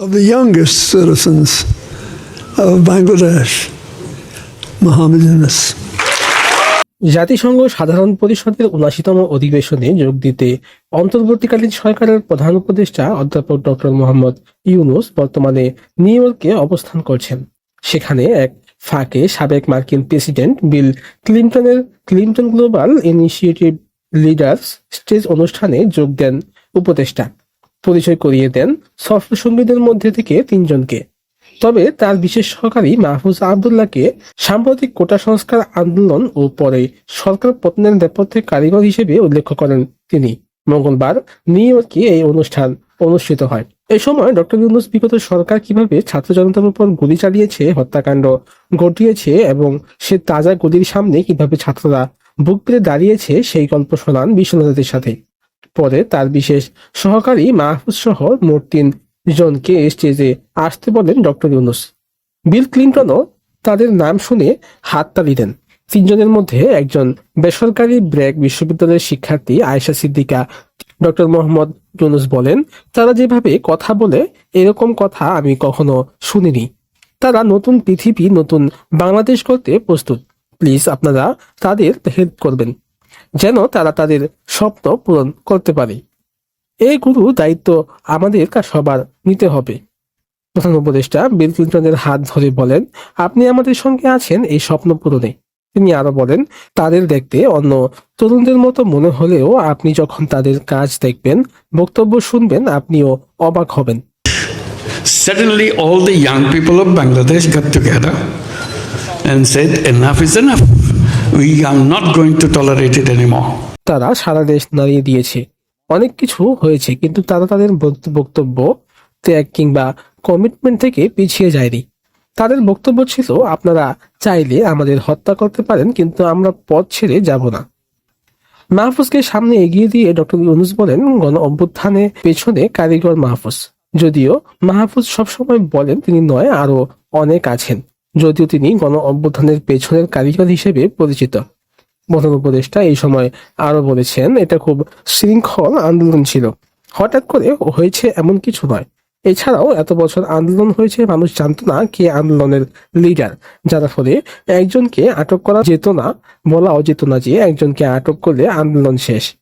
of the youngest citizens of Bangladesh, Yunus. জাতিসংঘ সাধারণ পরিষদের উনাশিতম অধিবেশনে যোগ দিতে অন্তর্বর্তীকালীন সরকারের প্রধান উপদেষ্টা অধ্যাপক ডক্টর মোহাম্মদ ইউনুস বর্তমানে নিউ ইয়র্কে অবস্থান করছেন সেখানে এক ফাঁকে সাবেক মার্কিন প্রেসিডেন্ট বিল ক্লিন্টনের Clinton Global Initiative leaders stage অনুষ্ঠানে যোগ দেন উপদেষ্টা পরিচয় করিয়ে দেন সফর সঙ্গীদের মধ্যে থেকে তিনজনকে। তবে তার বিশেষ সহকারী মাহফুজ আবদুল্লাহকে সাম্প্রতিক কোটা সংস্কার আন্দোলন ও পরে সরকার পতনের নেপথ্যে কারিগর হিসেবে উল্লেখ করেন তিনি। মঙ্গলবার নিউ ইয়র্কে এই অনুষ্ঠান অনুষ্ঠিত হয়। এই সময় ডক্টর ইউনুস বিগত সরকার কীভাবে ছাত্র জনতার উপর গুলি চালিয়েছে, হত্যাকাণ্ড ঘটিয়েছে এবং সে তাজা গুলির সামনে কীভাবে ছাত্ররা বুক পেতে দাঁড়িয়েছে, সেই গল্প শোনান বিশ্বনাথের সাথে। পরে তার বিশেষ সহকারী মাহফুজ সহ মোট তিন জনকে স্টেজে আসতে বলেন ডক্টর ইউনুস। বিল ক্লিন্টনও তাদের নাম শুনে হাততালি দেন। তিনজনের মধ্যে একজন বেসরকারি ব্র্যাক বিশ্ববিদ্যালয়ের শিক্ষার্থী আয়েশা সিদ্দিকা, ডক্টর মোহাম্মদ ইউনুস বলেন, তারা যেভাবে কথা বলে, এরকম কথা আমি কখনো শুনিনি। তারা নতুন পৃথিবী, নতুন বাংলাদেশ করতে প্রস্তুত। প্লিজ আপনারা তাদের হেল্প করবেন। যেন তারা তাদের স্বপ্ন পূরণ করতে পারে। এই গুরু দায়িত্ব আমাদের সবার নিতে হবে। প্রধান উপদেষ্টা বিল ক্লিন্টনের হাত ধরে বলেন আপনি আমাদের সঙ্গে আছেন এই স্বপ্ন পূরণে। তিনি আরও বলেন তাদের দেখতে অন্য তরুণদের মতো মনে হলেও আপনি যখন তাদের কাজ দেখবেন বক্তব্য শুনবেন আপনিও অবাক হবেন। Suddenly, all the young people of Bangladesh got together and said, Enough is enough. তারা সারা দেশ নাড়িয়ে দিয়েছে। অনেক কিছু হয়েছে, কিন্তু তারা তাদের বক্ত- বক্তব্য ত্যাগ কিংবা কমিটমেন্ট থেকে পিছিয়ে যায়নি। তাদের বক্তব্য ছিল, আপনারা চাইলে আমাদের হত্যা করতে পারেন, কিন্তু আমরা পথ ছেড়ে যাব না। মাহফুজকে সামনে এগিয়ে দিয়ে ডক্টর ইউনুস বলেন, গণ অভ্যুত্থানে পেছনে কারিগর মাহফুজ। যদিও মাহফুজ সবসময় বলেন তিনি নয় আরও অনেক আছেন। যদিও তিনি গণ অভ্যুত্থানের পেছনের কারিগর হিসেবে পরিচিত। প্রধান উপদেষ্টা এই সময় আরও বলেছেন, এটা খুব শৃঙ্খল আন্দোলন ছিল। হঠাৎ করে হয়েছে এমন কিছু নয়। এছাড়াও এত বছর আন্দোলন হয়েছে, মানুষ জানতো না কে আন্দোলনের লিডার। যার ফলে একজনকে আটক করা যেত না, বলাও যেত না যে একজনকে আটক করলে আন্দোলন শেষ।